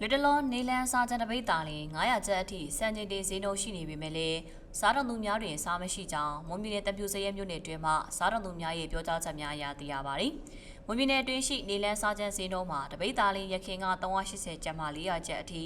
လွတ်တလောနေလန်းစားကြံတပိတ်တာလင်900ကျပ်အထိစံချိန်တင်ဈေးနှုန်းရှိနေပေမဲ့လည်းစားတော်သူများတွင်စားမရှိကြောင်းမွန်ပြည်နယ်တပ်ပြူစရဲမြို့နယ်တွင်မှစားတော်သူများရဲ့ပြောကြားချက်များအရသိရပါတယ်။မွန်ပြည်နယ်တွင်ရှိနေလန်းစားကြံဈေးနှုန်းမှာတပိတ်တာလင်ရခင်က380ကျပ်မှ400ကျပ်အထိ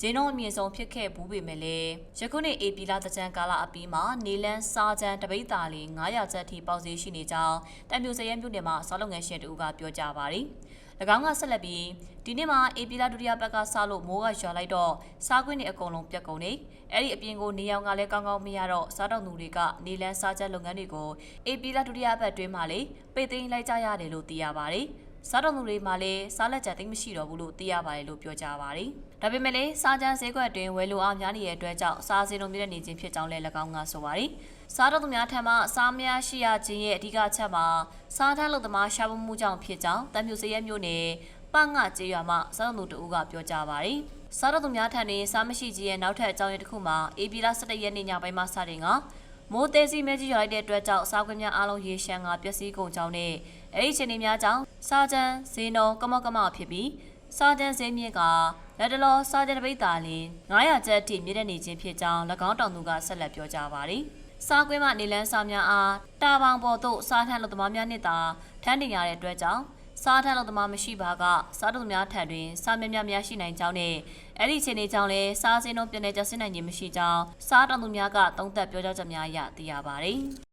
ဈေးနှုန်းအမြင့်ဆုံးဖြစ်ခဲ့ဘူးပေမဲ့လည်းယခုနှစ်ဧပြီလတကြံကာလအပြီးမှာနေလန်းစားကြံတပိတ်တာလင်900ကျပ်အထိပေါက်ဈေးရှိနေကြောင်းတပ်ပြူစရဲမြို့နယ်မှာစားလုပ်ငန်းရှင်တူကပြောကြားပါတယ်။၎ င်းကဆက်လက်ပြီးဒီနေ့မှာအေပီလာဒုတိယဘက်ကစလို့မိုးကရွာလိုက်တော့စားခွင့်တွေအကုန်လုံးပြတ်ကုန်နေအဲ့ဒီအပြင်ကိုနေရောင်ကလည်းကောင်းကောင်းမရတော့စားတော့သူတွေကနေလန်းစားချက်လုပ်ငန်းတွေကိုအေပီလာဒုတိယဘက်တွင်းမှာလေပိတ်သိမ်းလိုက်ကြရတယ်လို့သိရပါတယ် စားတော်သူတွေမှာလည်းစားလက်ချက်သိမ်းမရှိတော့ဘူးလို့သိရပါတယ်လို့ပြောကြပါတယ်။ဒါပေမဲ့လည်းစားကြမ်းဈေးကွက်အတွင်းဝယ်လိုအားများနေတဲ့အတွက်ကြောင့်စားစင်းလုံးမြင့်နေခြင်းဖြစ်ကြောင်းလည်း၎င်းကဆိုပါတယ်။စားတော်သူများထံမှစားများရှိရခြင်းရဲ့အဓိကအချက်မှာစားထမ်းလုပ်သမားရှားမှုမှုကြောင့်ဖြစ်ကြောင်းတံမြူစရဲမျိုးနယ်ပငှကျေးရွာမှစားတော်သူတို့ကပြောကြပါတယ်။စားတော်သူများထံတွင်စားမရှိခြင်းရဲ့နောက်ထပ်အကြောင်းရင်းတစ်ခုမှာအေပီလာ17ရက်နေ့ညပိုင်းမှစတင်က မိုးသေးစီမဲကြီးရွာလိုက်တဲ့အတွက်ကြောင့်စားခွင့်များအားလုံးရေရှမ်းကပျက်စီးကုန်ကြောင်းနဲ့အဲ့ဒီချိန်တွေများကြောင့်စားကြမ်းဈေးနှုန်းကမောက်ကမောက်ဖြစ်ပြီးစားကြမ်းဈေးမြင့်ကလက်တလောစားကြမ်းတစ်ပိတ်တာလင်900ကျပ်အထိမြင့်တက်နေခြင်းဖြစ်ကြောင်း၎င်းတောင်သူကဆက်လက်ပြောကြားပါတယ်။စားကွင်းမှနေလန်းစားများအားတာပေါင်ပေါ်သို့စားထမ်းလို့သမားများနဲ့သာထမ်းတင်ရတဲ့အတွက်ကြောင့် စားထမ်းလို့သမားမရှိပါကစားသူများထံတွင်စားများများများရှိနိုင်ကြောင်းနဲ့အဲ့ဒီအချိန်လေးကြောင့်လည်းစားစင်းတို့ပြည်내ကျဆင်းနိုင်ခြင်းမရှိကြောင်းစားတော်သူများကသုံးသပ်ပြောကြားချက်များအရသိရပါတယ်။